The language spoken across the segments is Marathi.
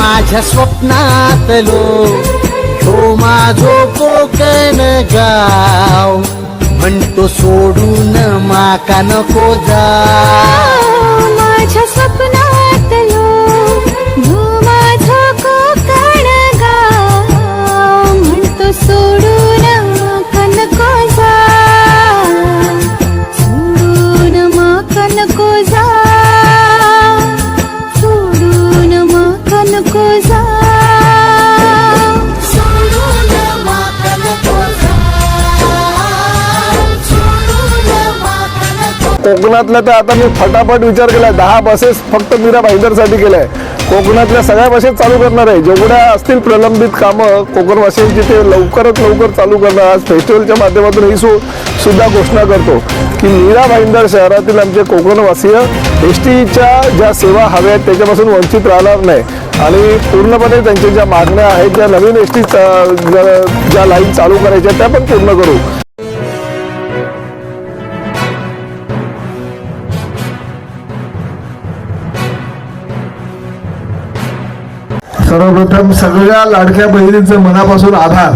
माझ्या स्वप्नातलो तो माझो कोकण गाव. म्हणतो सोडून माका नको जा कोकणातल्या तर आता मी फटाफट विचार केलाय. दहा बसेस फक्त मीरा भाईंदरसाठी केल्या. कोकणातल्या सगळ्या बसेस चालू करणार आहे. जेवढ्या असतील प्रलंबित कामं कोकणवासियांची ते लवकरात लवकर चालू करणार. आज फेस्टिवलच्या माध्यमातून ही सु सुद्धा घोषणा करतो की मीरा भाईंदर शहरातील आमचे कोकणवासीय एस टीच्या ज्या सेवा हव्या आहेत त्याच्यापासून वंचित राहणार नाही. आणि पूर्णपणे त्यांच्या ज्या मागण्या आहेत ज्या नवीन एस टी ज्या लाईन चालू करायच्या त्या पण पूर्ण करू. सर्वप्रथम सगळ्या लाडक्या बहिणींचं मनापासून आभार.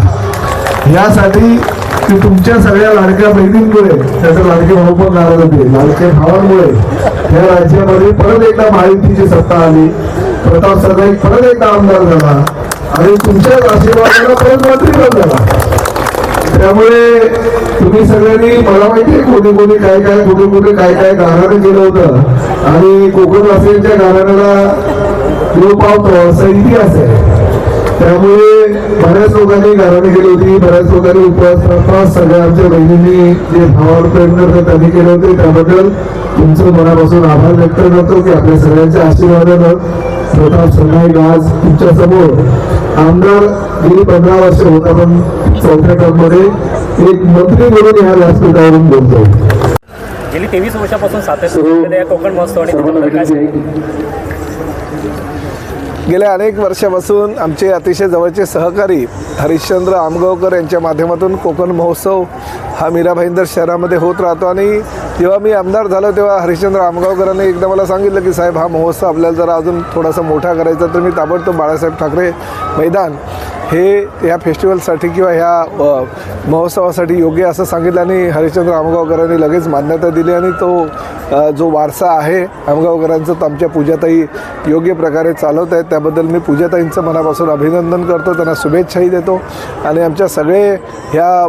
यासाठी की तुमच्या सगळ्या लाडक्या बहिणींमुळे त्याचं लाडके भाऊ पण नाराज होते लाडके भावांमुळे या राज्यामध्ये परत एकदा महायुतीची सत्ता आली. प्रताप सदाई परत एकदा आमदार झाला. आणि तुमच्याच आशीर्वादाला परत मंत्री पण झाला. त्यामुळे तुम्ही सगळ्यांनी मला माहितीये कोणी कोणी काय काय कुठे कुठे काय काय गाणं केलं होतं. आणि कोकणवासियांच्या गाण्याला लोक पावतो असा इतिहास आहे त्यामुळे बऱ्याच लोकांनी गाणी केली होती बऱ्याच लोकांनी उपवास प्रवास सगळ्या आमच्या बहिणींनी जे भावावर प्रयत्न करतात त्यांनी केले होते. त्याबद्दल तुमचं मनापासून आभार व्यक्त करतो की आपल्या सगळ्यांच्या आशीर्वादानं प्रताप सरनाईक आज तुमच्यासमोर आमदार गेली पंधरा वर्ष होता पण चौथ्या टर्ममध्ये एक मंत्री म्हणून या व्यासपीठावरून बोलतो गेली तेवीस वर्षापासून सातत्याने कोकण महोत्सव आणि गेल्या अनेक वर्षापासून आमचे अतिशय जवळचे सहकारी हरिश्चंद्र आमगावकर यांच्या माध्यमातून कोकण महोत्सव हा मीरा भाईंदर शहरामध्ये होत राहतो. आणि जेव्हा मी आमदार झालो तेव्हा हरिश्चंद्र आमगावकरांनी एकदा मला सांगितलं की साहेब हा महोत्सव आपल्याला जरा अजून थोडासा मोठा करायचा तर मी ताबडतोब बाळासाहेब ठाकरे मैदान हे या फेस्टिवलसाठी किंवा ह्या महोत्सवासाठी योग्य असं सांगितलं आणि हरिश्चंद्र आमगावकरांनी लगेच मान्यता दिली आणि तो जो वारसा आहे आमगावकरांचा तो आमच्या पूजाताई योग्य प्रकारे चालवत आहेत. त्याबद्दल मी पूजाताईंचं मनापासून अभिनंदन करतो. त्यांना शुभेच्छाही देतो. आणि आमच्या सगळे ह्या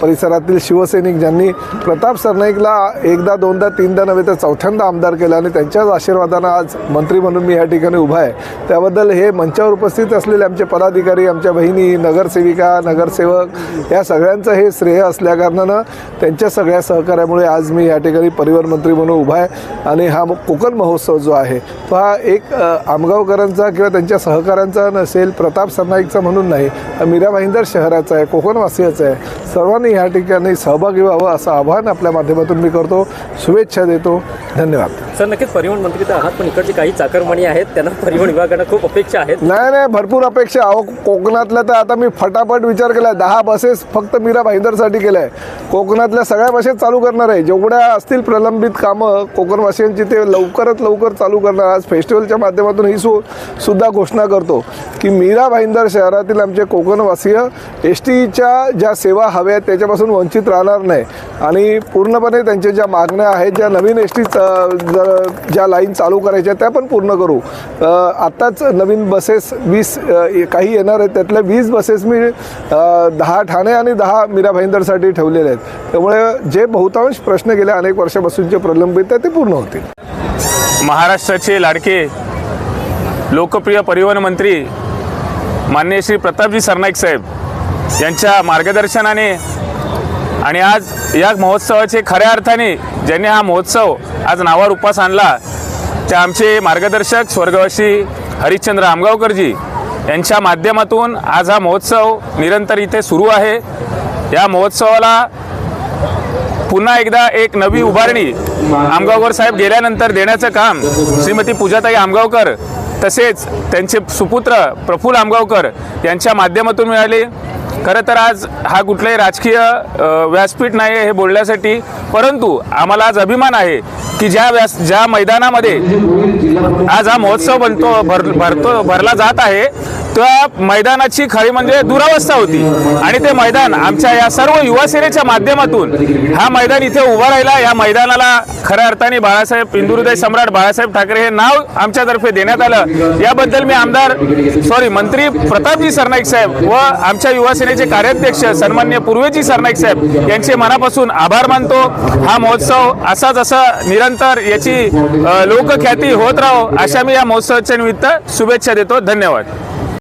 परिसरातील शिवसैनिक ज्यांनी प्रताप सरनाईकला एकदा दोनदा तीनदा नव्हे तर चौथ्यांदा आमदार केला आणि त्यांच्याच आशीर्वादानं आज मंत्री म्हणून मी या ठिकाणी उभा आहे. त्याबद्दल हे मंचावर उपस्थित असलेले आमचे पदाधिकारी आमच्या बहिणी नगरसेविका नगरसेवक या सगळ्यांचं हे श्रेय असल्याकारणानं त्यांच्या सगळ्या सहकार्यामुळे आज मी या ठिकाणी परिवहन मंत्री म्हणून उभा आहे आणि हा कोकण महोत्सव जो आहे तो हा एक आमगावकरांचा किंवा त्यांच्या सहकाऱ्यांचा नसेल प्रताप सरनाईकचा म्हणून नाही मीरा भाईंदर शहराचा आहे कोकणवासियाचा आहे. सर्वांनी या ठिकाणी सहभागी व्हावं असं आवाहन आपल्या माध्यमातून मी करतो. शुभेच्छा देतो. धन्यवाद. सर नक्कीच परिवहन मंत्री तर आहात पण इकडचे काही चाकरमानी आहेत त्यांना परिवहन विभागाकडे खूप अपेक्षा आहेत. नाही नाही भरपूर अपेक्षा. अहो कोकणातल्या तर आता मी फटाफट विचार केलाय. दहा बसेस फक्त मीरा भाईंदरसाठी केल्या. कोकणातल्या सगळ्या भाषेत चालू करणार आहे. जेवढ्या असतील प्रलंबित कामं कोकणवासियांची ते लवकरात लवकर चालू करणार. आज फेस्टिवलच्या माध्यमातून ही सु सुद्धा घोषणा करतो की मीरा भाईंदर शहरातील आमचे कोकणवासीय एस टीच्या ज्या सेवा हव्या आहेत त्याच्यापासून वंचित राहणार नाही. आणि पूर्णपणे त्यांच्या ज्या मागण्या आहेत ज्या नवीन एस टी ज्या लाईन चालू करायच्या त्या पण पूर्ण करू. आत्ताच नवीन बसेस वीस काही येणार आहेत. त्यातल्या वीस बसेस मी दहा ठाणे आणि दहा मीरा भाईंदरसाठी ठेवलेले आहेत. त्यामुळे जे बहुतांश प्रश्न गेल्या अनेक वर्षापासून जे प्रलंबित आहेत ते पूर्ण होतील. महाराष्ट्राचे लाडके लोकप्रिय परिवहन मंत्री मान्य श्री प्रतापजी सरनाईक साहेब यांच्या मार्गदर्शनाने आणि आज या महोत्सवाचे खऱ्या अर्थाने ज्यांनी हा महोत्सव आज नावावर उपास आणला ते आमचे मार्गदर्शक स्वर्गवासी हरिश्चंद्र आमगावकरजी यांच्या माध्यमातून आज हा महोत्सव निरंतर इथे सुरू आहे. या महोत्सवाला पुन्हा एकदा एक नवी उभारणी. आमगावकर साहेब गेल्यानंतर देण्याचं काम. श्रीमती पूजाताई आमगावकर तसेच त्यांचे सुपुत्र प्रफुल्ल आमगावकर यांच्या माध्यमातून मिळाले. खरं तर आज हा कुठलाही राजकीय व्यासपीठ नाही आहे हे बोलण्यासाठी. परंतु आम्हाला आज अभिमान आहे की ज्या व्यास ज्या मैदानामध्ये आज हा महोत्सव बनतो भर भरतो भरला जात आहे. त्या मैदानाची खरी म्हणजे दुरावस्था होती. आणि ते मैदान आमच्या या सर्व युवासेनेच्या माध्यमातून हा मैदान इथे उभा राहिला. या मैदानाला खऱ्या अर्थाने बाळासाहेब हिंदुहृदय सम्राट बाळासाहेब ठाकरे हे नाव आमच्यातर्फे देण्यात आलं. याबद्दल मी आमदार सॉरी मंत्री प्रतापजी सरनाईक साहेब व आमच्या युवासेनेचे कार्याध्यक्ष सन्मान्य पूर्वेजी सरनाईक साहेब यांचे मनापासून आभार मानतो. हा महोत्सव असाच असा निरंतर याची लोकख्याती होत राहो अशा मी या महोत्सवाच्या निमित्त शुभेच्छा देतो. धन्यवाद.